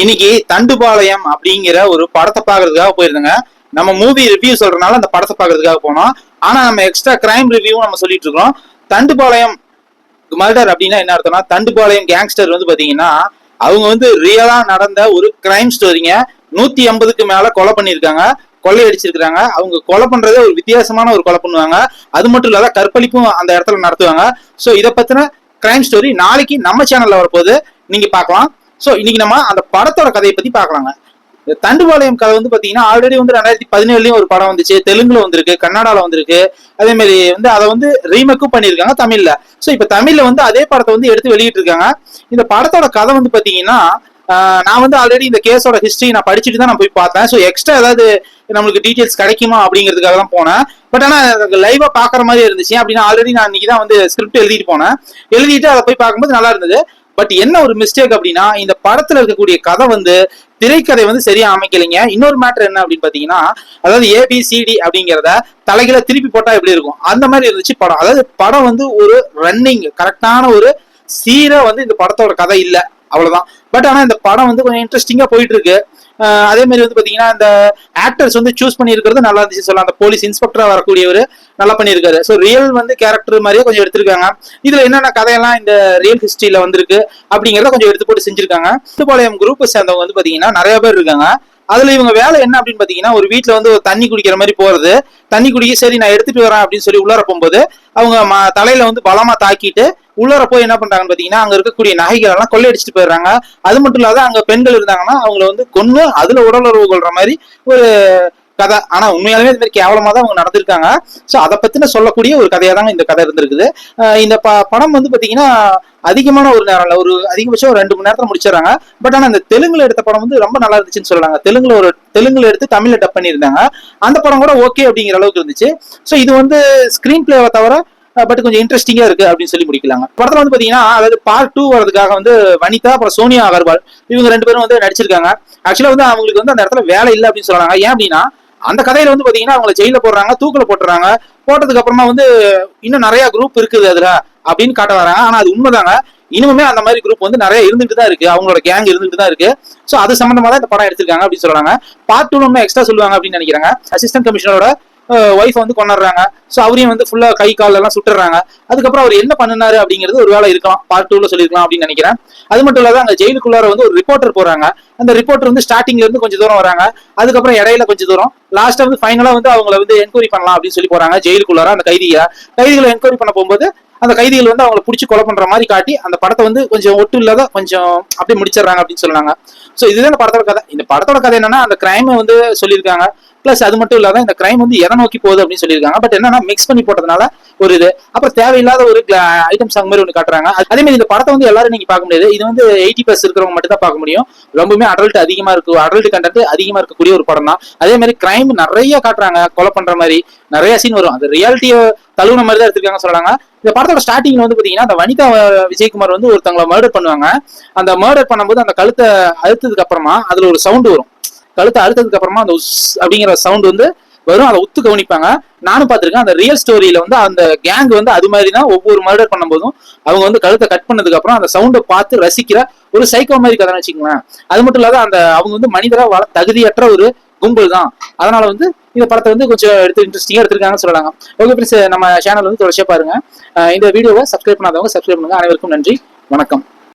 இன்னைக்கு தண்டுபாளையம் அப்படிங்கிற ஒரு படத்தை பார்க்கறதுக்காக போயிருந்தேங்க. நம்ம மூவி ரிவ்யூ சொல்றதுனால அந்த படத்தை பார்க்கறதுக்காக போனோம். ஆனா நம்ம எக்ஸ்ட்ரா கிரைம் ரிவ்யூ நம்ம சொல்லிட்டு இருக்கோம் தண்டுபாளையம் மர்டர் அப்படின்னா என்ன அர்த்தம்னா தண்டுபாளையம் கேங்ஸ்டர் வந்து பாத்தீங்கன்னா அவங்க வந்து ரியலா நடந்த ஒரு கிரைம் ஸ்டோரிங்க நூத்தி ஐம்பதுக்கு மேல கொலை பண்ணியிருக்காங்க. கொள்ளையடிச்சிருக்காங்க அவங்க கொலை பண்றதே ஒரு வித்தியாசமான ஒரு கொலை பண்ணுவாங்க. அது மட்டும் இல்லாத கற்பழிப்பும் அந்த இடத்துல நடத்துவாங்க. ஸோ இதை பத்தின கிரைம் ஸ்டோரி நாளைக்கு நம்ம சேனல்ல வரப்போகுது. நீங்க பார்க்கலாம். ஸோ இன்னைக்கு நம்ம அந்த படத்தோட கதையை பத்தி பார்க்கலாங்க. இந்த தண்டுபாளையம் கதை வந்து பாத்தீங்கன்னா ஆல்ரெடி வந்து ரெண்டாயிரத்தி பதினேழுலயும் ஒரு படம் வந்துச்சு. தெலுங்குல வந்திருக்கு கன்னடால வந்திருக்கு. அதே மாதிரி வந்து அதை வந்து ரீமேக்கும் பண்ணியிருக்காங்க தமிழ்ல. ஸோ இப்போ தமிழ்ல வந்து அதே படத்தை வந்து எடுத்து வெளியிட்டு இருக்காங்க இந்த படத்தோட கதை வந்து பாத்தீங்கன்னா நான் வந்து ஆல்ரெடி இந்த கேஸோட ஹிஸ்டரி நான் படிச்சுட்டு தான் நான் போய் பார்த்தேன். ஸோ எக்ஸ்ட்ரா ஏதாவது நம்மளுக்கு டீட்டெயில்ஸ் கிடைக்குமா அப்படிங்கிறதுக்காக தான் போனேன். பட் ஆனால் லைவாக பார்க்குற மாதிரி இருந்துச்சு. அப்படின்னா ஆல்ரெடி நான் இன்னைக்கு தான் வந்து ஸ்கிரிப்ட் எழுதிட்டு போனேன். எழுதிட்டு அதை போய் பார்க்கும்போது நல்லா இருந்தது. பட் என்ன ஒரு மிஸ்டேக் அப்படின்னா இந்த படத்துல இருக்கக்கூடிய கதை வந்து திரைக்கதை வந்து சரியா அமைக்கலைங்க. இன்னொரு மேட்டர் என்ன அப்படின்னு பாத்தீங்கன்னா அதாவது ஏபிசிடி அப்படிங்கிறத தலைகளை திருப்பி போட்டா எப்படி இருக்கும்? அந்த மாதிரி இருந்துச்சு படம். அதாவது படம் வந்து ஒரு ரன்னிங் கரெக்டான ஒரு சீரா வந்து இந்த படத்தோட கதை இல்லை. அவ்வளவுதான். பட் ஆனா இந்த படம் வந்து கொஞ்சம் இன்ட்ரெஸ்டிங்கா போயிட்டு இருக்கு. அதே மாதிரி வந்து பாத்தீங்கன்னா இந்த ஆக்டர்ஸ் வந்து சூஸ் பண்ணியிருக்கிறது நல்லா இருந்துச்சு சொல்லலாம் அந்த போலீஸ் இன்ஸ்பெக்டரா வரக்கூடியவர் நல்லா பண்ணியிருக்காரு. ஸோ ரியல் வந்து கேரக்டர் மாதிரியே கொஞ்சம் எடுத்திருக்காங்க. இதுல என்னென்ன கதையெல்லாம் இந்த ரியல் ஹிஸ்டரியில வந்திருக்கு அப்படிங்கிறத கொஞ்சம் எடுத்து போட்டு செஞ்சிருக்காங்க. திருப்பாளையம் குரூப்பை சேர்ந்தவங்க வந்து பாத்தீங்கன்னா நிறைய பேர் இருக்காங்க. அதுல இவங்க வேலை என்ன அப்படின்னு பாத்தீங்கன்னா ஒரு வீட்டுல வந்து ஒரு தண்ணி குடிக்கிற மாதிரி போறது. தண்ணி குடிக்க சரி நான் எடுத்துட்டு வரேன் அப்படின்னு சொல்லி உள்ளார போகும்போது அவங்க ம- தலையில வந்து பலமா தாக்கிட்டு உள்ளார போய் என்ன பண்றாங்கன்னு பாத்தீங்கன்னா அங்க இருக்கக்கூடிய நகைகள் எல்லாம் கொள்ளையடிச்சிட்டு போயிடுறாங்க. அது மட்டும் இல்லாத அங்க பெண்கள் இருந்தாங்கன்னா அவங்கள வந்து கொன்று அதுல உடலுறவு கொள்ற மாதிரி ஒரு கதை. ஆனா உண்மையாலுமே இது மாதிரி கேவலமா தான் அவங்க நடந்திருக்காங்க. சோ அதை பத்தின சொல்லக்கூடிய ஒரு கதையா தாங்க இந்த கதை இருந்திருக்குது. இந்த ப- படம் வந்து பாத்தீங்கன்னா அதிகமான ஒரு நேரம் இல்ல. ஒரு அதிகபட்சம் ஒரு ரெண்டு மணி நேரத்துல முடிச்சிடறாங்க. பட் ஆனா இந்த தெலுங்குல எடுத்த படம் வந்து ரொம்ப நல்லா இருந்துச்சுன்னு சொல்றாங்க தெலுங்குல ஒரு தெலுங்குல எடுத்து தமிழ்ல டப் பண்ணியிருந்தாங்க. அந்த படம் கூட ஓகே அப்படிங்கிற அளவுக்கு இருந்துச்சு. சோ இது வந்து ஸ்கிரீன் பிளேவை தவிர பட் கொஞ்சம் இன்ட்ரெஸ்டிங்கா இருக்கு அப்படின்னு சொல்லி முடிக்கலாங்க. படத்துல வந்து பாத்தீங்கன்னா அதாவது பார்ட் டூ வரதுக்காக வந்து வனிதா அப்புறம் சோனியா அகர்வால் இவங்க ரெண்டு பேரும் வந்து நடிச்சிருக்காங்க. ஆக்சுவலா வந்து அவங்களுக்கு வந்து அந்த இடத்துல வேலை இல்லை அப்படின்னு சொல்றாங்க ஏன் அப்படின்னா அந்த கதையில வந்து பாத்தீங்கன்னா அவங்கள ஜெயில போடுறாங்க தூக்கல போட்டுறாங்க. போட்டதுக்கு அப்புறமா வந்து இன்னும் நிறைய குரூப் இருக்குது அதுல அப்படின்னு காட்ட வராங்க. ஆனா அது உண்மைதாங்க. இனிமே அந்த மாதிரி குரூப் வந்து நிறைய இருந்துட்டு தான் இருக்கு. அவங்களோட கேங் இருந்துட்டு தான் இருக்கு. சோ அது சம்பந்தமா தான் இந்த படம் எடுத்திருக்காங்க அப்படின்னு சொல்றாங்க. பார்ட் டூ இன்னும் எக்ஸ்ட்ரா சொல்லுவாங்க அப்படின்னு நினைக்கிறாங்க. அசிஸ்டன்ட் கமிஷனரோட ஒய்ஃப் வந்து கொண்டாடுறாங்க. ஸோ அவரையும் வந்து ஃபுல்லா கை கால் எல்லாம் சுட்டுறாங்க. அதுக்கப்புறம் அவர் என்ன பண்ணினாரு அப்படிங்கிறது ஒரு வேலை இருக்கலாம். பார்ட் டூல சொல்லியிருக்கலாம் அப்படின்னு நினைக்கிறேன். அது மட்டும் இல்லாத அங்க ஜெயிலுக்குள்ளார வந்து ஒரு ரிப்போர்ட்டர் போறாங்க. அந்த ரிப்போர்ட்டர் வந்து ஸ்டார்டிங்ல இருந்து கொஞ்சம் தூரம் வராங்க. அதுக்கப்புறம் இடையில கொஞ்சம் தூரம். லாஸ்ட்டாக வந்து ஃபைனலா வந்து அவங்கள வந்து என்கொயரி பண்ணலாம் அப்படின்னு சொல்லி போறாங்க. ஜெயிலுக்குள்ளார அந்த கைதியை. கைதிகளை என்கொயரி பண்ண போகும்போது அந்த கைதிகள் வந்து அவங்கள பிடிச்சி கொலை பண்ற மாதிரி காட்டி அந்த படத்தை வந்து கொஞ்சம் ஒட்டு இல்லாத கொஞ்சம் அப்படியே முடிச்சிடுறாங்க அப்படின்னு சொன்னாங்க ஸோ இதுதான் இந்த படத்தோட கதை. இந்த படத்தோட கதை என்னன்னா அந்த கிரைமை வந்து சொல்லியிருக்காங்க. பிளஸ் அது மட்டும் இல்லாத இந்த கிரைம் வந்து எதை நோக்கி போகுது அப்படின்னு சொல்லியிருக்காங்க. பட் என்னன்னா மிக்ஸ் பண்ணி போட்டதுனால ஒரு இது. அப்புறம் தேவையில்லாத ஒரு ஐட்டம் சாங் மாதிரி ஒன்று காட்டுறாங்க. அது- அதே மாதிரி இந்த படத்தை வந்து எல்லாரும் நீங்க பார்க்க முடியாது. இது வந்து எயிட்டி பிளஸ் இருக்கிறவங்க மட்டும் தான் பார்க்க முடியும். ரொம்பவுமே அடல்ட் அதிகமா இருக்கு. அடல்ட் கண்டென்ட் அதிகமா இருக்கக்கூடிய ஒரு படம் தான் அதே மாதிரி கிரைம் நிறைய காட்டுறாங்க. கொலை பண்ற மாதிரி நிறைய சீன் வரும். அது ரியாலிட்டியை தழுவுன மாதிரி தான் எடுத்திருக்காங்க சொல்றாங்க. இந்த படத்தோட ஸ்டார்டிங்ல வந்து பாத்தீங்கன்னா அந்த வனிதா விஜயகுமார் வந்து ஒருத்தவங்களை மர்டர் பண்ணுவாங்க. அந்த மர்டர் பண்ணும்போது அந்த கழுத்தை அழுத்ததுக்கு அப்புறமா அதுல ஒரு சவுண்ட் வரும். கழுத்தை அழுத்ததுக்கு அப்புறமா அந்த அப்படிங்கிற சவுண்ட் வந்து வரும் அதை ஒத்து கவனிப்பாங்க. நானும் பார்த்துருக்கேன் அந்த ரியல் ஸ்டோரியில வந்து அந்த கேங் வந்து அது மாதிரி தான் ஒவ்வொரு மர்டர் பண்ணும்போதும் அவங்க வந்து கழுத்தை கட் பண்ணதுக்கு அப்புறம் அந்த சவுண்டை பார்த்து ரசிக்கிற ஒரு சைக்கோ மாதிரி கதை வச்சுக்கோங்களேன். அது மட்டும் இல்லாத அந்த அவங்க வந்து மனிதராக வள தகுதியற்ற ஒரு கும்பல் தான். அதனால வந்து இந்த படத்தை வந்து கொஞ்சம் எடுத்து இன்ட்ரெஸ்டிங்காக எடுத்திருக்காங்கன்னு சொல்லலாம் ஓகே ஃப்ரெண்ட்ஸ் நம்ம சேனல் வந்து தொடர்ச்சியாக பாருங்க. இந்த வீடியோவை சப்ஸ்கிரைப் பண்ணாதவங்க சப்ஸ்கிரைப் பண்ணுங்க. அனைவருக்கும் நன்றி. வணக்கம்.